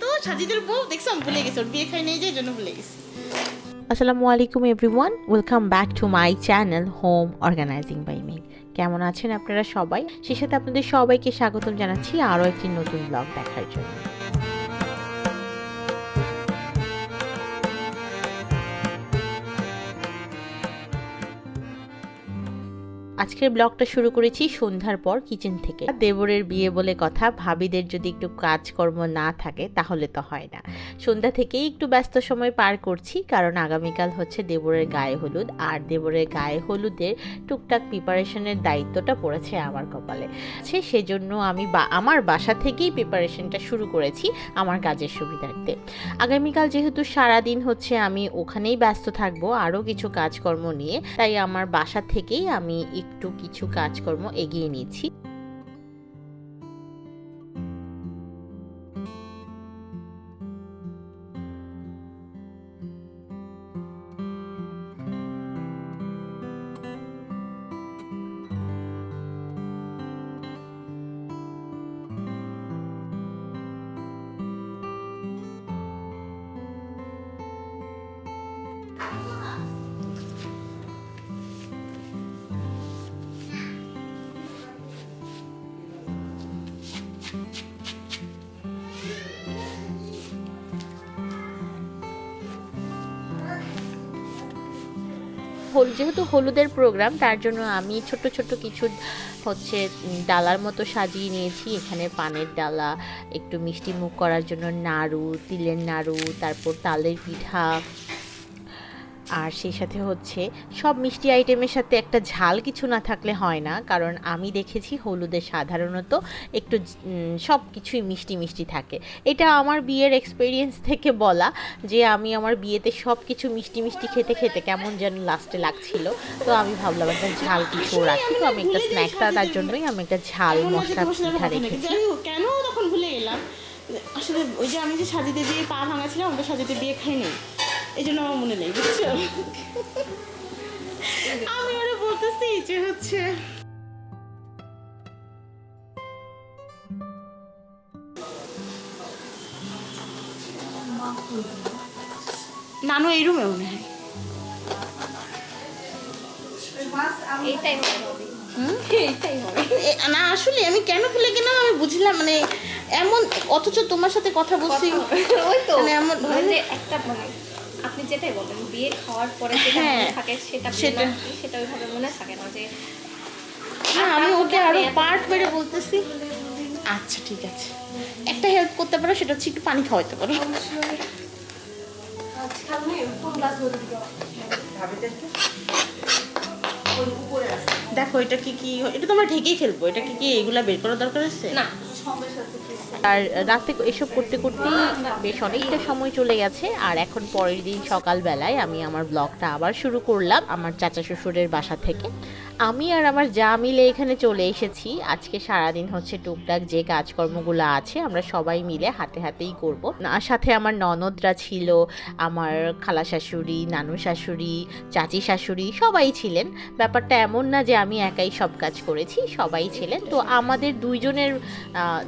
তো বউ ভুলে গেছি, ওর বিয়ে খাই নেই যে জন্য ভুলে গেছি। আসসালামু আলাইকুম everyone welcome back to my channel home organizing by me কেমন আছেন আপনারা সবাই? সে সাথে আপনাদের সবাইকে স্বাগতম জানাচ্ছি আরও একটি নতুন ব্লগ দেখার জন্য। আজকের ব্লগটা শুরু করেছি সন্ধ্যার পর কিচেন থেকে। দেবরের বিয়ে বলে কথা, ভাবিদের যদি একটু কাজকর্ম না থাকে তাহলে তো হয় না। সন্ধ্যা থেকেই একটু ব্যস্ত সময় পার করছি, কারণ আগামীকাল হচ্ছে দেবরের গায়ে হলুদ, আর দেবরের গায়ে হলুদের টুকটাক প্রিপারেশনের দায়িত্বটা পড়েছে আমার কপালে। সে সেজন্য আমি বা, আমার বাসা থেকেই প্রিপারেশনটা শুরু করেছি আমার কাজের সুবিধার্থে। আগামীকাল যেহেতু সারাদিন হচ্ছে আমি ওখানেই ব্যস্ত থাকব, আরও কিছু কাজকর্ম নিয়ে, তাই আমার বাসা থেকেই আমি একটু কিছু কাজকর্ম এগিয়ে নিচ্ছি যেহেতু হলুদের প্রোগ্রাম তার জন্য আমি ছোট ছোট কিছু হচ্ছে ডালার মতো সাজিয়ে নিয়েছি। এখানে পানের ডালা, একটু মিষ্টি মুখ করার জন্য নাড়ু, তিলের নাড়ু, তারপর তালের পিঠা আর সেই সাথে হচ্ছে সব মিষ্টি আইটেমের সাথে একটা ঝাল কিছু না থাকলে হয় না, কারণ আমি দেখেছি হলুদে সাধারণত একটু সব কিছুই মিষ্টি মিষ্টি থাকে। এটা আমার বিয়ের এক্সপিরিয়েন্স থেকে বলা যে আমি আমার বিয়েতে সব কিছু মিষ্টি মিষ্টি খেতে খেতে কেমন যেন লাস্টে লাগছিল। তো আমি ভাবলাম একটা ঝাল কিছু রাখি, তো আমি একটা স্ন্যাক্সটা তার জন্যই আমি একটা ঝাল মশলা পিঠা রেখেছি। কেন তখন ভুলে গেলাম আসলে ওই যে আমি যে সাজিতে দিয়ে পা ভাঙাছিলাম, ওটা সাজিতে বিয়ে খাই নেই এই জন্য আমার মনে নেই বুঝছ? আমি ওরা বলতেছি যে হচ্ছে নানু এই রুমে মনে হয়। না আসলে আমি কেন ভুলে গেলাম আমি বুঝলাম মানে এমন অথচ তোমার সাথে কথা বলছি। ওই তো। মানে এমন একটা আপনি যেটাই বলেন বিয়ে খাওয়ার পরে যেটা হ্যাঁ, থাকে সেটা সেটা। সেটা সেটা ওইভাবে মনে থাকে না যে না আমি ওকে আরও পার্ট বেড়ে বলতেছি। আচ্ছা ঠিক আছে। একটা হেল্প করতে পারো সেটা হচ্ছে একটু পানি খাওয়াইতে পারো। দেখো এটা কি কি এটা তোমরা ঢেকেই ফেলব। এটা কি কি এগুলা বের করার দরকার আছে? না। আর রাতে এসব করতে করতেই বেশ অনেকটা সময় চলে গেছে, আর এখন পরের দিন সকালবেলায় আমি আমার ব্লগটা আবার শুরু করলাম আমার চাচা শ্বশুরের বাসা থেকে। আমি আর আমার যা মিলে এখানে চলে এসেছি। আজকে সারাদিন হচ্ছে টুকটাক যে কাজকর্মগুলো আছে, আমরা সবাই মিলে হাতে হাতেই করব। আর সাথে আমার ননদরা ছিল, আমার খালা শাশুড়ি, নানু শাশুড়ি, চাচি শাশুড়ি সবাই ছিলেন। ব্যাপারটা এমন না যে আমি একাই সব কাজ করেছি, সবাই ছিলেন। তো আমাদের দুইজনের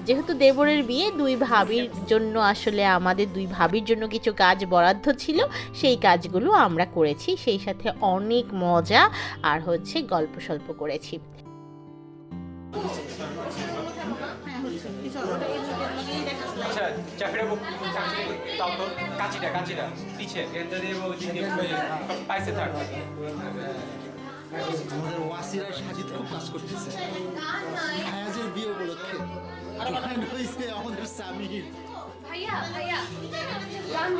যেহেতু দেবরের বিয়ে, দুই ভাবির জন্য আসলে আমাদের দুই ভাবির জন্য কিছু কাজ বরাদ্দ ছিল, সেই কাজগুলো আমরা করেছি। সেই সাথে অনেক মজা, আর হচ্ছে গল্প সল্প করেছি। আচ্ছা আমাদের ওয়াসিরা সাজিদ খুব কাজ করতেছে। ফায়াজের বিয়ে উপলক্ষে। ক্লায়েন্ট হয়েছে আমাদের স্বামীর ভাইয়া গান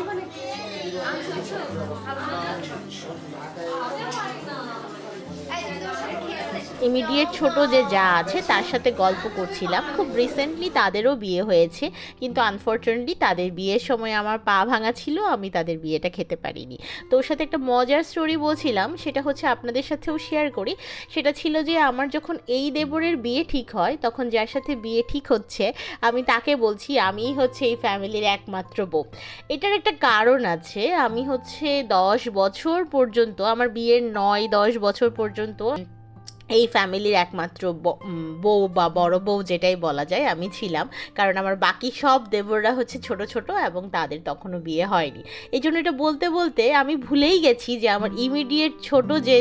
ইমিডিয়েট ছোট যে যা আছে, তার সাথে গল্প করছিলাম। খুব রিসেন্টলি তাদেরও বিয়ে হয়েছে, কিন্তু আনফর্চুনেটলি তাদের বিয়ের সময় আমার পা ভাঙা ছিল, আমি তাদের বিয়েটা খেতে পারিনি। তো ওর সাথে একটা মজার স্টোরি বলছিলাম, সেটা হচ্ছে আপনাদের সাথেও শেয়ার করি। সেটা ছিল যে আমার যখন এই দেবরের বিয়ে ঠিক হয়, তখন যার সাথে বিয়ে ঠিক হচ্ছে, আমি তাকে বলছি, আমিই হচ্ছে এই ফ্যামিলির একমাত্র বউ। এটার একটা কারণ আছে, আমি হচ্ছে দশ বছর পর্যন্ত, আমার বিয়ের নয়, দশ বছর পর্যন্ত এই ফ্যামিলির একমাত্র বউ বা বড় বউ যেটাই বলা যায় আমি ছিলাম। কারণ আমার বাকি সব দেবররা হচ্ছে ছোট ছোট এবং তাদের তখনও বিয়ে হয়নি। এই জন্য এটা বলতে বলতে আমি ভুলেই গেছি যে আমার ইমিডিয়েট ছোট যে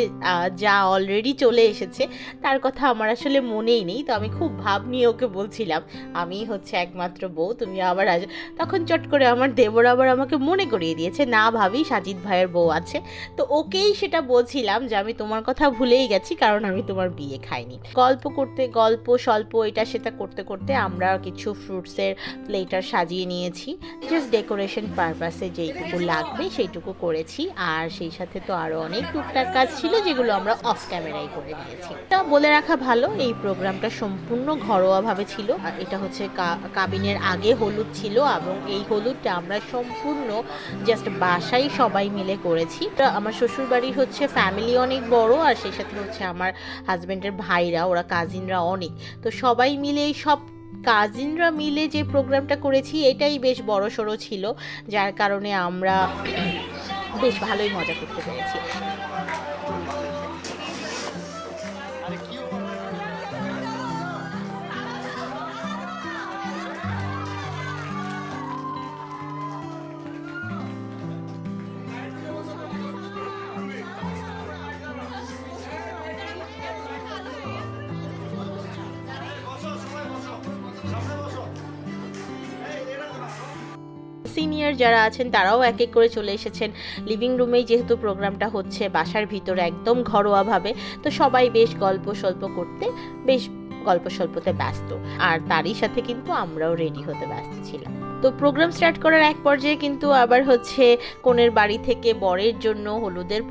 যা অলরেডি চলে এসেছে তার কথা আমার আসলে মনেই নেই। তো আমি খুব ভাব নিয়ে ওকে বলছিলাম আমি হচ্ছে একমাত্র বউ তুমি আবার আজ তখন চট করে আমার দেবর আবার আমাকে মনে করিয়ে দিয়েছে না ভাবি সাজিদ ভাইয়ের বউ আছে। তো ওকেই সেটা বলছিলাম যে আমি তোমার কথা ভুলেই গেছি কারণ আমি তোমার বিয়ে খাইনি। গল্প করতে, গল্প, স্বল্প এটা সেটা করতে করতে আমরা কিছু ফ্রুটসের প্লেটার সাজিয়ে নিয়েছি। জাস্ট ডেকোরেশন পারপাসে যেইটুকু লাগবে সেইটুকু করেছি। আর সেই সাথে তো আরও অনেক টুকটাক কাজ ছিল যেগুলো আমরা অফ ক্যামেরায় করে নিয়েছি। তা বলে রাখা ভালো, এই প্রোগ্রামটা সম্পূর্ণ ঘরোয়াভাবে ছিল। এটা হচ্ছে কাবিনের আগে হলুদ ছিল এবং এই হলুদটা আমরা সম্পূর্ণ জাস্ট বাসায় সবাই মিলে করেছি। আমার শ্বশুর বাড়ির হচ্ছে ফ্যামিলি অনেক বড় আর সেই সাথে হচ্ছে আমার হাজব্যান্ডের ভাইরা, ওরা কাজিনরা অনেক। তো সবাই মিলে এই সব কাজিনরা মিলে যে প্রোগ্রামটা করেছি, এটাই বেশ বড়সড় ছিল, যার কারণে আমরা বেশ ভালোই মজা করতে পেরেছি। সিনিয়র যারা আছেন, তারাও এক এক করে চলে এসেছেন। লিভিং রুমেই যেহেতু প্রোগ্রামটা হচ্ছে, বাসার ভিতরে একদম ঘরোয়াভাবে। তো সবাই বেশ গল্প সল্প করতে, বেশ গল্প স্বল্পতে ব্যস্ত। আর তারই সাথে কিন্তু আমরাও রেডি হতে ব্যস্ত ছিলাম। তো প্রোগ্রাম স্টার্ট করার এক পর্যায়ে কিন্তু আবার হচ্ছে, কনের বাড়ি থেকে বরের জন্য হলুদের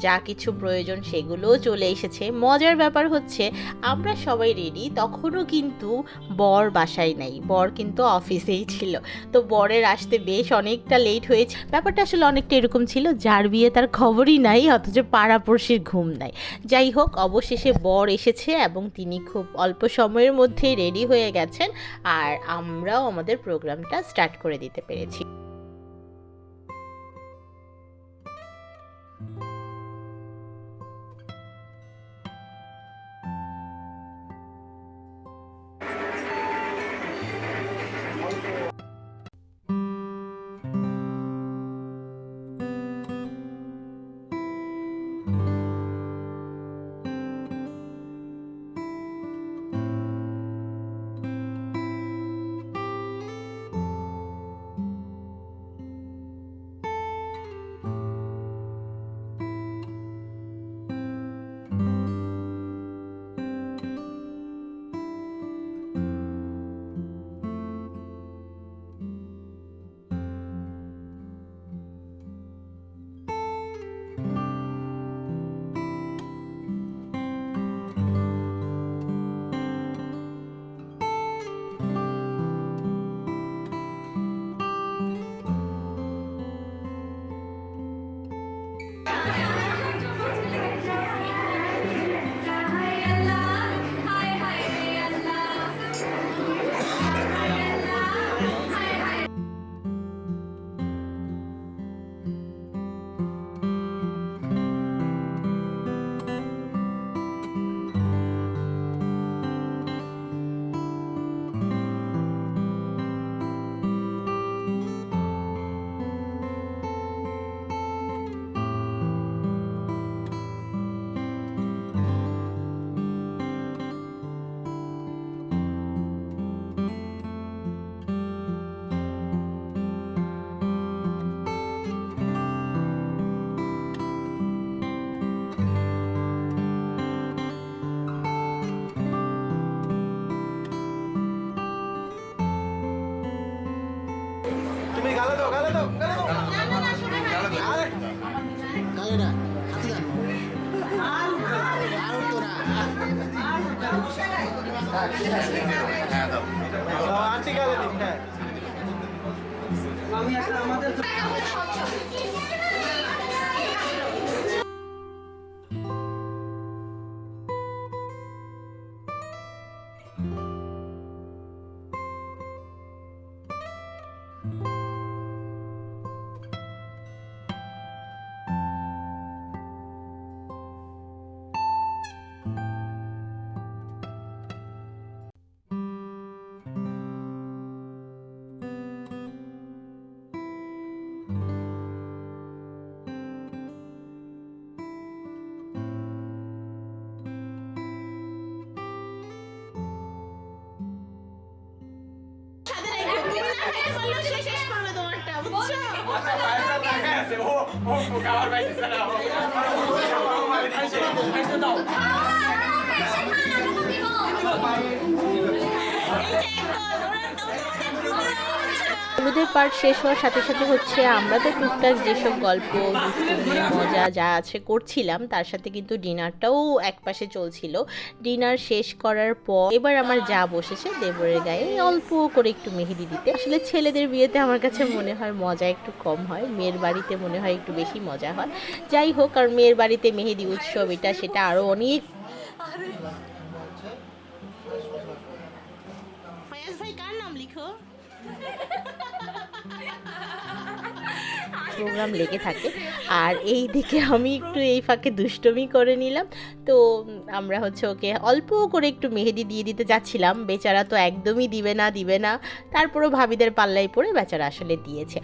যা কিছু প্রয়োজন সেগুলোও চলে এসেছে। মজার ব্যাপার হচ্ছে, আমরা সবাই রেডি তখনও কিন্তু বর বাসায় নাই। বর কিন্তু অফিসেই ছিল। তো বরের আসতে বেশ অনেকটা লেট হয়েছে। ব্যাপারটা আসলে অনেকটা এরকম ছিল, যার বিয়ে তার খবরই নাই, অথচ পাড়াপড়শির ঘুম নাই। যাই হোক, অবশেষে বর এসেছে এবং তিনি খুব অল্প সময়ের মধ্যেই রেডি হয়ে গেছেন। আর আমরাও আমাদের প্রোগ্রামটা স্টার্ট করে দিতে পেরেছি। দাও, আন্টি গালে শেষ করবে তোমারটা বুঝছো আচ্ছা ভাইরা তাকায় আছে ও ও ও খাবার পাইতেছে না ও ও মারি দিচ্ছে দাও হলুদের পার্ট শেষ হওয়ার সাথে সাথে হচ্ছে আমরা তো টুকটাক যেসব গল্প মজা যা আছে করছিলাম, তার সাথে কিন্তু ডিনারটাও একপাশে চলছিল। ডিনার শেষ করার পর এবার আমার যা বসেছে দেবরের গায়ে অল্প করে একটু মেহেদি দিতে। আসলে ছেলেদের বিয়েতে আমার কাছে মনে হয় মজা একটু কম হয়, মেয়ের বাড়িতে মনে হয় একটু বেশি মজা হয়। যাই হোক, আর মেয়ের বাড়িতে মেহেদি উৎসব, এটা সেটা আরও অনেক ভাই, কার নাম লিখো? প্রোগ্রাম লেগে থাকে। আর এই দিকে আমি একটু এই ফাঁকে দুষ্টমি করে নিলাম। তো আমরা হচ্ছে ওকে অল্প করে একটু মেহেদি দিয়ে দিতে যাচ্ছিলাম। বেচারা তো একদমই দিবে না দিবে না। তারপরও ভাবিদের পাল্লাই পড়ে বেচারা আসলে দিয়েছে।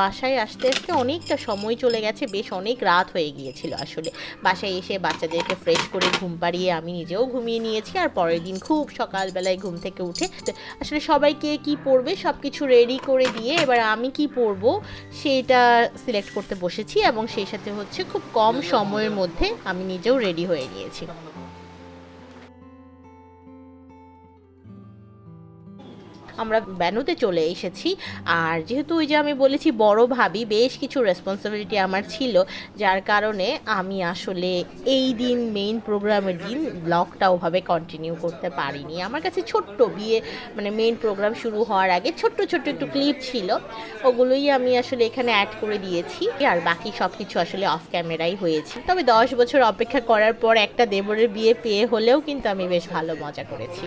বাসায় আসতে আসতে অনেকটা সময় চলে গেছে, বেশ অনেক রাত হয়ে গিয়েছিল আসলে। বাসায় এসে বাচ্চাদেরকে ফ্রেশ করে ঘুম পাড়িয়ে আমি নিজেও ঘুমিয়ে নিয়েছি, আর পরের দিন খুব সকালবেলায় ঘুম থেকে উঠে আসলে সবাইকে কি পরবে সব কিছু রেডি করে দিয়ে এবার আমি কি পরবো সেটা সিলেক্ট করতে বসেছি এবং সেই সাথে হচ্ছে খুব কম সময়ের মধ্যে আমি নিজেও রেডি হয়ে নিয়েছি। আমরা ব্যানুতে চলে এসেছি। আর যেহেতু ওই যে আমি বলেছি বড় ভাবি, বেশ কিছু রেসপন্সিবিলিটি আমার ছিল, যার কারণে আমি আসলে এই দিন মেইন প্রোগ্রামের দিন ব্লগটা ওভাবে কন্টিনিউ করতে পারিনি। আমার কাছে ছোট্ট বিয়ে মানে মেইন প্রোগ্রাম শুরু হওয়ার আগে ছোট্ট ছোট্ট একটু ক্লিপ ছিল। ওগুলোই আমি আসলে এখানে অ্যাড করে দিয়েছি। আর বাকি সব কিছু আসলে অফ ক্যামেরাই হয়েছি। তবে দশ বছর অপেক্ষা করার পর একটা দেবরের বিয়ে পেয়ে হলেও কিন্তু আমি বেশ ভালো মজা করেছি।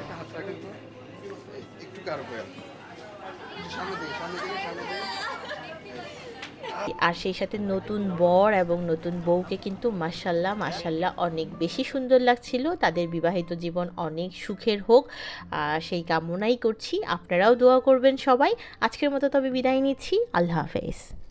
আর সেই সাথে নতুন বর এবং নতুন বউকে কিন্তু মাসাল্লাহ মাসাল্লাহ অনেক বেশি সুন্দর লাগছিল। তাদের বিবাহিত জীবন অনেক সুখের হোক। সেই কামনাই করছি। আপনারাও দোয়া করবেন সবাই। আজকের মতো তবে বিদায় নিচ্ছি। আল্লাহ হাফেজ।